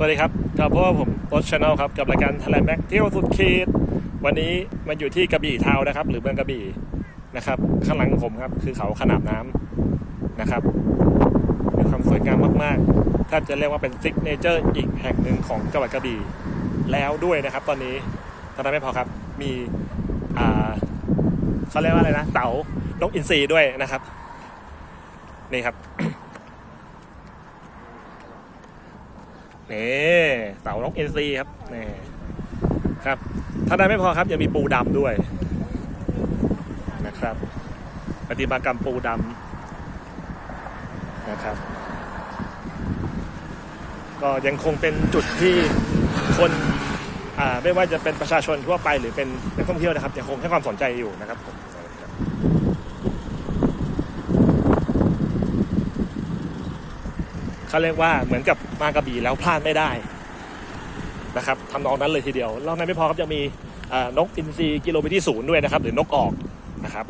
สวัสดีครับกับพวกผมรถชาแนลครับ กับรายการ Thailand Mac เที่ยวสุดขีดวันนี้มาอยู่ที่กระบี่ทาวนะครับ หรือเมืองกระบี่นะครับ ข้างหลังผมครับ คือเขาขนาบน้ำนะครับ มีความสวยงามมากๆแทบจะเรียกว่าเป็นซิกเนเจอร์อีกแห่งหนึ่งของจังหวัดกระบี่แล้วด้วยนะครับ ตอนนี้เท่านั้นไม่พอครับ มีอ่าเขาเรียกว่าอะไรนะเสานกอินทรีด้วยนะครับ นี่ครับ นี่เสานกเอ็นซีครับนี่ครับถ้าได้ไม่พอครับยังมีปูดำด้วยนะครับปฏิมากรรมปูดำนะครับ ก็ยังคงเป็นจุดที่คนอ่าไม่ว่าจะเป็นประชาชนทั่วไปหรือเป็นนักท่องเที่ยวนะครับยังคงให้ความสนใจอยู่นะครับผม เขาเรียกว่าเหมือนกับมากระบี่แล้วพลาดไม่ได้นะครับทำนองนั้นเลยทีเดียวแล้วนั้นไม่พอครับยังมีนกอินทรีกิโลเมตรที่ศูนย์ด้วยนะครับ หรือนกออกนะครับ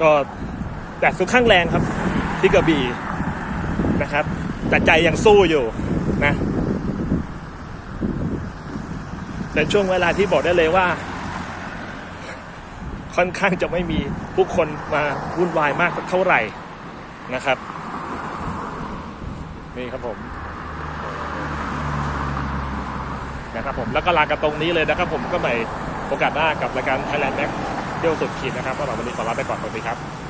ก็แดดสุดข้างแรงครับที่กระบี่นะครับแต่ใจยังสู้อยู่นะ เป็นช่วงเวลาที่บอกได้เลยว่า ค่อนข้างจะไม่มีผู้คนมาวุ่นวายมากเท่าไหร่นะครับ นี่ครับผมนะครับผมแล้วก็ลากันตรงนี้เลยนะครับ ผมก็ใหม่โอกาสหน้ากับรายการ Thailand Max เที่ยวสุดขีดนะครับสำหรับวันนี้ขอลาไปก่อนสวัสดีครับ